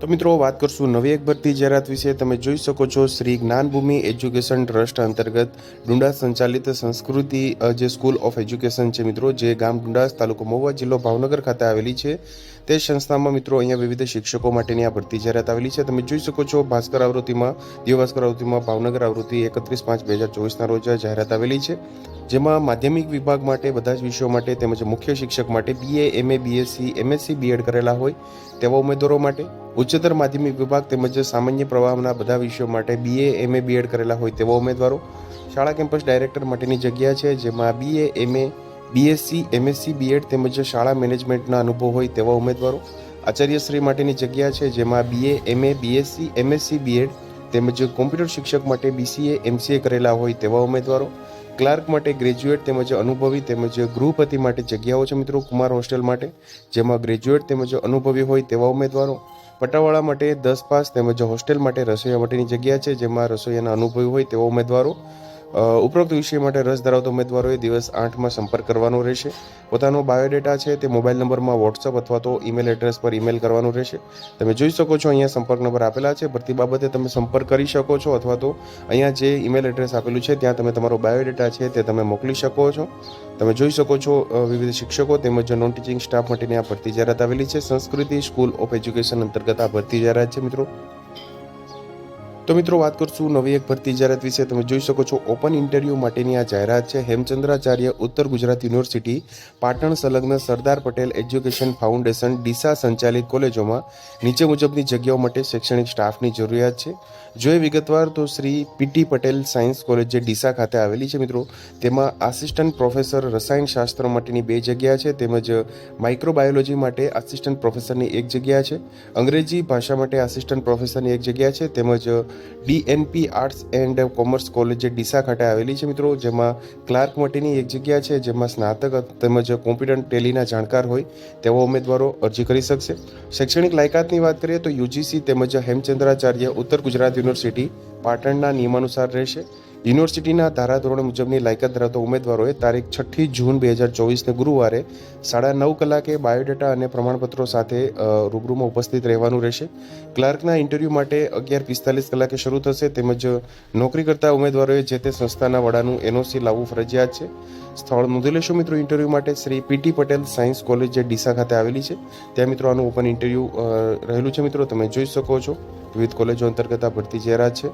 તો મિત્રો, વાત કરશું નવી એક ભરતી જાહેરાત વિશે. તમે જોઈ શકો છો, શ્રી જ્ઞાનભૂમિ એજ્યુકેશન ટ્રસ્ટ અંતર્ગત ડુંડાસ સંચાલિત સંસ્કૃતિ જે સ્કૂલ ઓફ એજ્યુકેશન છે મિત્રો, જે ગામ ડુંડાસ તાલુકો મહુવા જિલ્લો ભાવનગર ખાતે આવેલી છે. તે સંસ્થામાં મિત્રો, અહીંયા વિવિધ શિક્ષકો માટેની આ ભરતી જાહેરાત આવેલી છે. તમે જોઈ શકો છો, ભાસ્કર આવૃત્તિમાં દિવ્ય ભાસ્કર આવૃત્તિમાં ભાવનગર આવૃત્તિ એકત્રીસ પાંચ બે હજાર ચોવીસના રોજ જાહેરાત આવેલી છે. જેમાં માધ્યમિક વિભાગ માટે બધા જ વિષયો માટે તેમજ મુખ્ય શિક્ષક માટે BA MA BSc MSc BEd કરેલા હોય તેવા ઉમેદવારો માટે ઉચ્ચતર માધ્યમિક વિભાગ તેમજ સામાન્ય પ્રવાહના બધા વિષયો માટે બીએ એમએ બીએડ કરેલા હોય તેવા ઉમેદવારો શાળા કેમ્પસ ડાયરેક્ટર માટેની જગ્યા છે, જેમાં BA MA BSc MSc BEd તેમજ શાળા મેનેજમેન્ટના અનુભવ હોય તેવા ઉમેદવારો આચાર્યશ્રી માટેની જગ્યા છે, જેમાં BA MA BSc MSc BEd તેમજ કોમ્પ્યુટર શિક્ષક માટે બીસીએ એમસીએ કરેલા હોય તેવા ઉમેદવારો ક્લાર્ક માટે ગ્રેજ્યુએટ તેમજ અનુભવી તેમજ ગૃહપતિ માટે જગ્યાઓ છે મિત્રો કુમાર હોસ્ટેલ માટે, જેમાં ગ્રેજ્યુએટ તેમજ અનુભવી હોય તેવા ઉમેદવારો, પટાવાળા માટે દસ પાસ તેમજ હોસ્ટેલ માટે રસોઈયા માટેની જગ્યા છે, જેમાં રસોઈયાના અનુભવી હોય તેવા ઉમેદવારો ઉપરોક્ત વિષય માટે રસ ધરાવતા ઉમેદવારોએ દિવસ આઠમાં સંપર્ક કરવાનો રહેશે. પોતાનો બાયોડેટા છે તે મોબાઈલ નંબરમાં વોટ્સઅપ અથવા તો ઈમેલ એડ્રેસ પર ઈમેલ કરવાનું રહેશે. તમે જોઈ શકો છો અહીંયા સંપર્ક નંબર આપેલા છે. ભરતી બાબતે તમે સંપર્ક કરી શકો છો અથવા તો અહીંયા જે ઈમેલ એડ્રેસ આપેલું છે ત્યાં તમે તમારો બાયોડેટા છે તે તમે મોકલી શકો છો. તમે જોઈ શકો છો વિવિધ શિક્ષકો તેમજ નોન ટીચિંગ સ્ટાફ માટેની આ ભરતી જાહેરાત આવેલી છે. સંસ્કૃતિ સ્કૂલ ઓફ એજ્યુકેશન અંતર્ગત આ ભરતી જાહેરાત છે મિત્રો. તો મિત્રો વાત કરશું નવી એક ભરતી જાહેરાત વિશે. તમે જોઈ શકો છો, ઓપન ઇન્ટરવ્યૂ માટેની આ જાહેરાત છે. હેમચંદ્રાચાર્ય ઉત્તર ગુજરાત યુનિવર્સિટી, પાટણ સંલગ્ન સરદાર પટેલ એજ્યુકેશન ફાઉન્ડેશન, ડીસા સંચાલિત કોલેજોમાં. નીચે મુજબની જગ્યાઓ માટે શૈક્ષણિક સ્ટાફની જરૂરિયાત છે. જોઈએ વિગતવાર તો Shri PT Patel science college જે ડીસા ખાતે આવેલી છે મિત્રો, તેમાં આસિસ્ટન્ટ પ્રોફેસર રસાયણશાસ્ત્ર માટેની બે જગ્યા છે, તેમજ માઇક્રોબાયોલોજી માટે આસિસ્ટન્ટ પ્રોફેસરની એક જગ્યા છે. અંગ્રેજી ભાષા માટે આસિસ્ટન્ટ પ્રોફેસરની એક જગ્યા છે, તેમજ DNP arts and commerce college જે ડીસા ખાતે આવેલી છે મિત્રો, જેમાં ક્લાર્ક માટેની એક જગ્યા છે, જેમાં સ્નાતક તેમજ કોમ્પ્યુટર ટેલીના જાણકાર હોય તેવા ઉમેદવારો અરજી કરી શકશે. શૈક્ષણિક લાયકાતની વાત કરીએ તો યુજીસી તેમજ હેમચંદ્રાચાર્ય ઉત્તર ગુજરાત યુનિવર્સિટી પાટણના નિયમાનુસાર રહેશે. યુનિવર્સિટીના ધારાધોરણ મુજબની લાયકાત ધરાવતા ઉમેદવારોએ તારીખ છઠ્ઠી જૂન બે હજાર ચોવીસને ગુરુવારે સાડા નવ કલાકે બાયોડેટા અને પ્રમાણપત્રો સાથે રૂબરૂમાં ઉપસ્થિત રહેવાનું રહેશે. ક્લાર્કના ઇન્ટરવ્યૂ માટે અગિયાર પિસ્તાલીસ કલાકે શરૂ થશે. તેમજ નોકરી કરતા ઉમેદવારોએ જે તે સંસ્થાના વડાનું એનઓસી લાવવું ફરજિયાત છે. સ્થળ નોંધી લેશો મિત્રો ઇન્ટરવ્યૂ માટે Shri PT Patel science college જે ડીસા ખાતે આવેલી છે. ત્યાં મિત્રો આનું ઓપન ઇન્ટરવ્યૂ રહેલું છે. મિત્રો, તમે જોઈ શકો છો. વિવિધ કોલેજો અંતર્ગત આ ભરતી જાહેરાત છે.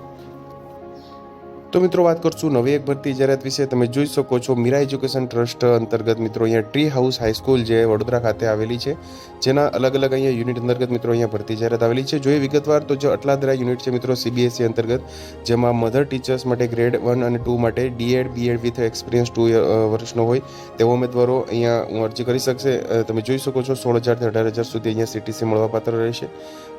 તો મિત્રો વાત કરશું નવી એક ભરતી જાહેરાત વિશે. તમે જોઈ શકો છો મીરા એજ્યુકેશન ટ્રસ્ટ અંતર્ગત મિત્રો અહીંયા ટ્રી હાઉસ હાઈસ્કૂલ જે વડોદરા ખાતે આવેલી છે, જેના અલગ અલગ અહીંયા યુનિટ અંતર્ગત મિત્રો અહીંયા ભરતી જાહેરાત આવેલી છે. જોઈએ વિગતવાર તો જે અટલાદરા યુનિટ છે મિત્રો સીબીએસઈ અંતર્ગત, જેમાં મધર ટીચર્સ માટે ગ્રેડ વન અને ટુ માટે DEd BEd with experience two વર્ષનો હોય તેવા ઉમેદવારો અહીંયા અરજી કરી શકશે. તમે જોઈ શકો છો સોળ હજારથી અઢાર હજાર સુધી અહીંયા સીટીસી મળવાપાત્ર રહેશે.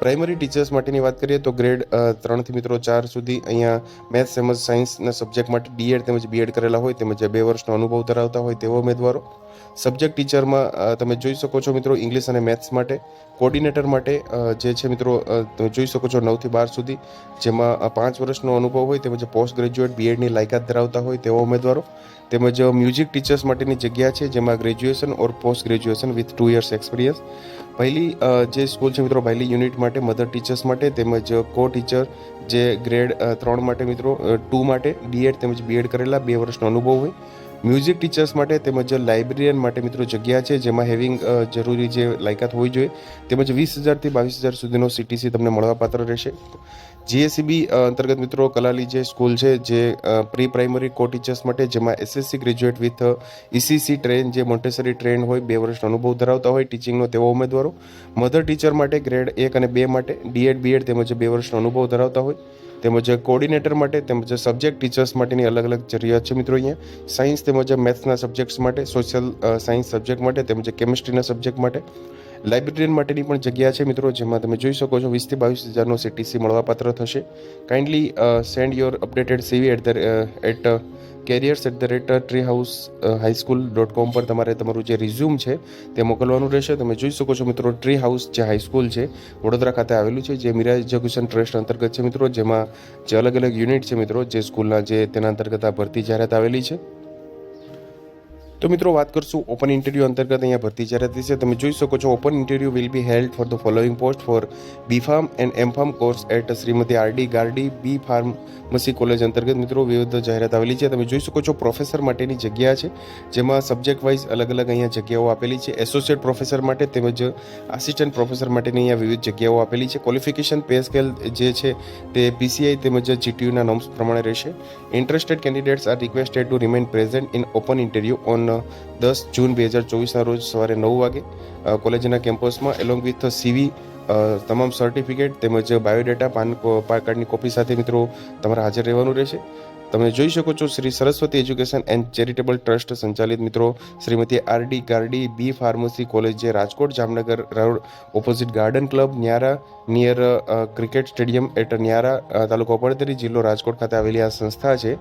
પ્રાઇમરી ટીચર્સ માટેની વાત કરીએ તો ગ્રેડ ત્રણથી મિત્રો ચાર સુધી અહીંયા મેથ્સ તેમજ સાયન્સના સબ્જેક્ટ માટે ડીએડ તેમજ બીએડ કરેલા હોય તેમજ બે વર્ષનો અનુભવ ધરાવતા હોય તેવા ઉમેદવારો. સબ્જેક્ટ ટીચરમાં તમે જોઈ શકો છો મિત્રો ઇંગ્લિશ અને મેથ્સ માટે. કોર્ડિનેટર માટે જે છે મિત્રો તમે જોઈ શકો છો નવથી બાર સુધી, જેમાં પાંચ વર્ષનો અનુભવ હોય તેમજ પોસ્ટ ગ્રેજ્યુએટ બીએડની લાયકાત ધરાવતા હોય તેવા ઉમેદવારો. તેમજ મ્યુઝિક ટીચર્સ માટેની જગ્યા છે જેમાં graduation or post graduation with two years experience. પહેલી જે સ્કૂલ છે મિત્રો, પહેલી યુનિટ માટે મધર ટીચર્સ માટે તેમજ કો ટીચર જે ગ્રેડ ત્રણ માટે મિત્રો ટુ માટે ડીએડ તેમજ બીએડ કરેલા, બે વર્ષનો અનુભવ હોય. મ્યુઝિક ટીચર્સ માટે તેમજ લાઇબ્રેરિયન માટે મિત્રો જગ્યા છે, જેમાં હેવિંગ જરૂરી જે લાયકાત હોવી જોઈએ, તેમજ વીસ હજારથી બાવીસ હજાર સુધીનો સીટીસી તમને મળવાપાત્ર રહેશે. જીએસસીબી અંતર્ગત મિત્રો કલાલી જે સ્કૂલ છે, જે પ્રી પ્રાઇમરી કો ટીચર્સ માટે, જેમાં SSC graduate with ECC train જે મોન્ટેસરી ટ્રેન હોય, બે વર્ષનો અનુભવ ધરાવતા હોય ટીચિંગનો તેવા ઉમેદવારો. મધર ટીચર માટે ગ્રેડ એક અને બે માટે ડીએડ બીએડ તેમજ બે વર્ષનો અનુભવ ધરાવતા હોય. તેમજ કોર્ડિનેટર માટે તેમજ સબ્જેક્ટ ટીચર્સ માટેની અલગ અલગ જરૂરિયાત છે મિત્રો અહીંયા. સાયન્સ તેમજ મેથ્સના સબ્જેક્ટ્સ માટે સોશિયલ સાયન્સ સબ્જેક્ટ માટે તેમજ કેમિસ્ટ્રીના સબ્જેક્ટ માટે. લાઇબ્રેરિયન માટેની પણ જગ્યા છે મિત્રો, જેમાં તમે જોઈ શકો છો વીસથી બાવીસ હજારનો સીટીસી મળવાપાત્ર થશે. Kindly send your updated CV at the at careers at the rate tree house high school dot com પર તમારે તમારું જે રિઝ્યુમ છે, તે મોકલવાનું રહેશે. તમે જોઈ શકો છો મિત્રો ટ્રી હાઉસ જે હાઈસ્કૂલ છે, વડોદરા ખાતે આવેલું છે, જે મીરા એજ્યુકેશન ટ્રસ્ટ અંતર્ગત છે મિત્રો, જેમાં જે અલગ અલગ યુનિટ છે મિત્રો, જે સ્કૂલના જે તેના અંતર્ગત આ ભરતી જાહેરાત આવેલી છે. તો મિત્રો વાત કરશું ઓપન ઇન્ટરવ્યૂ અંતર્ગત અહીંયા ભરતી જાહેરાત વિશે તમે જોઈ શકો છો open interview will be held for the following post for B pharm and M pharm course at Shrimati RD Gardi B pharmacy college અંતર્ગત મિત્રો વિવિધ જાહેરાત આવેલી છે. તમે જોઈ શકો છો પ્રોફેસર માટેની જગ્યા છે, જેમાં સબ્જેક્ટ વાઇઝ અલગ અલગ અહીંયા જગ્યાઓ આપેલી છે. એસોસિએટ પ્રોફેસર માટે તેમજ આસિસ્ટન્ટ પ્રોફેસર માટેની અહીંયા વિવિધ જગ્યાઓ આપેલી છે. ક્વોલિફિકેશન પે સ્કેલ જે છે તે પીસીઆઈ તેમજ જીટીયુના નોમ્સ પ્રમાણે રહેશે. Interested candidates are requested to remain present in open interview on દસ જૂન બે હજાર ચોવીસના રોજ સવારે નવ વાગે કોલેજના કેમ્પસમાં એલોંગ વિથ સીવી તમામ સર્ટિફિકેટ તેમજ બાયોડેટા પાન કાર્ડની કોપી સાથે મિત્રો તમારે હાજર રહેવાનું રહેશે. તમે જોઈ શકો છો Shri Saraswati education and charitable trust સંચાલિત મિત્રો, Shrimati RD Gardi, B pharmacy college જે Rajkot, Jamnagar road opposite garden club Nyara near cricket stadium at Nyara તાલુકો પડતરી જિલ્લો રાજકોટ ખાતે આવેલી આ સંસ્થા છે,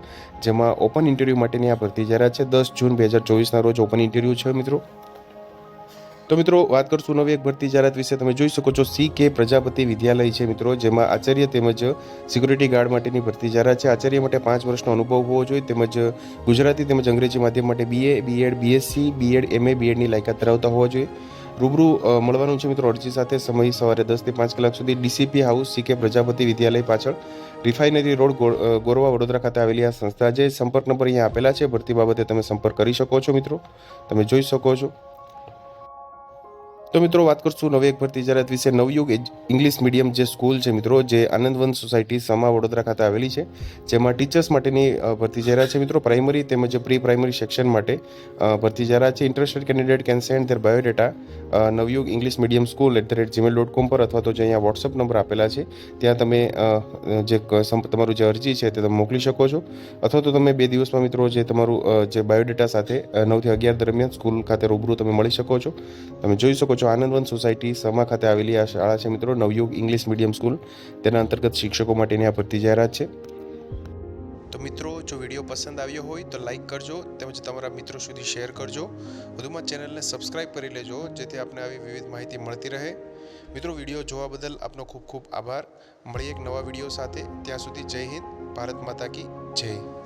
જેમાં ઓપન ઇન્ટરવ્યૂ માટેની આ ભરતી જાહેરાત છે. દસ જૂન બે હજાર ચોવીસના રોજ ઓપન ઇન્ટરવ્યૂ છે મિત્રો. તો મિત્રો, વાત કરશું નવી એક ભરતી જાહેરાત વિશે. તમે જોઈ શકો છો સી કે પ્રજાપતિ વિદ્યાલય છે મિત્રો, જેમાં આચાર્ય તેમજ સિક્યુરિટી ગાર્ડ માટેની ભરતી જાહેરાત છે. આચાર્ય માટે પાંચ વર્ષનો અનુભવ હોવો જોઈએ. તેમજ ગુજરાતી તેમજ અંગ્રેજી માધ્યમ માટે BA BEd BSc BEd MA બીએડની લાયકાત ધરાવતા હોવા જોઈએ. રૂબરૂ મળવાનું છે મિત્રો અરજી સાથે. સમય સવારે દસથી પાંચ કલાક સુધી ડીસીપી હાઉસ સી કે પ્રજાપતિ વિદ્યાલય પાછળ. રિફાઇનરી રોડ ગોરવા વડોદરા ખાતે આવેલી આ સંસ્થા છે. સંપર્ક નંબર અહીંયા આપેલા છે. ભરતી બાબતે તમે સંપર્ક કરી શકો છો મિત્રો. તમે જોઈ શકો છો. તો મિત્રો વાત કરશું નવી એક ભરતી જાહેરાત વિશે નવયુગ ઇંગ્લિશ મીડિયમ જે સ્કૂલ છે મિત્રો, જે આનંદવન સોસાયટી સમા વડોદરા ખાતે આવેલી છે, જેમાં ટીચર્સ માટેની ભરતી જાહેરાત છે મિત્રો. પ્રાઇમરી તેમજ પ્રી પ્રાઇમરી સેક્શન માટે ભરતી જાહેરાત છે. Interested candidate can send their biodata Navyug English medium school at the rate Gmail dot com પર અથવા તો જે અહીંયા વોટ્સઅપ નંબર આપેલા છે, ત્યાં તમે જે તમારું જે અરજી છે તે તમે મોકલી શકો છો. અથવા તો તમે બે દિવસમાં મિત્રો જે તમારું જે બાયોડેટા સાથે નવથી અગિયાર દરમિયાન સ્કૂલ ખાતે રૂબરૂ તમે મળી શકો છો. તમે જોઈ શકો છો આનંદવન સોસાયટી સમા ખાતે આવેલી આ શાળા છે મિત્રો, નવયુગ ઇંગ્લિશ મીડિયમ સ્કૂલ. તેના અંતર્ગત શિક્ષકો માટેની આ ભરતી જાહેરાત છે. તો મિત્રો, જો વીડિયો પસંદ આવ્યો હોય તો લાઈક કરજો તેમજ તમારા મિત્રો સુધી શેર કરજો. વધુમાં ચેનલને સબસ્ક્રાઇબ કરી લેજો, જેથી આપને આવી વિવિધ માહિતી મળતી રહે. મિત્રો, વીડિયો જોવા બદલ આપનો ખૂબ ખૂબ આભાર. મળીએ એક નવા વીડિયો સાથે. ત્યાં સુધી જય હિન્દ, ભારત માતા કી જય.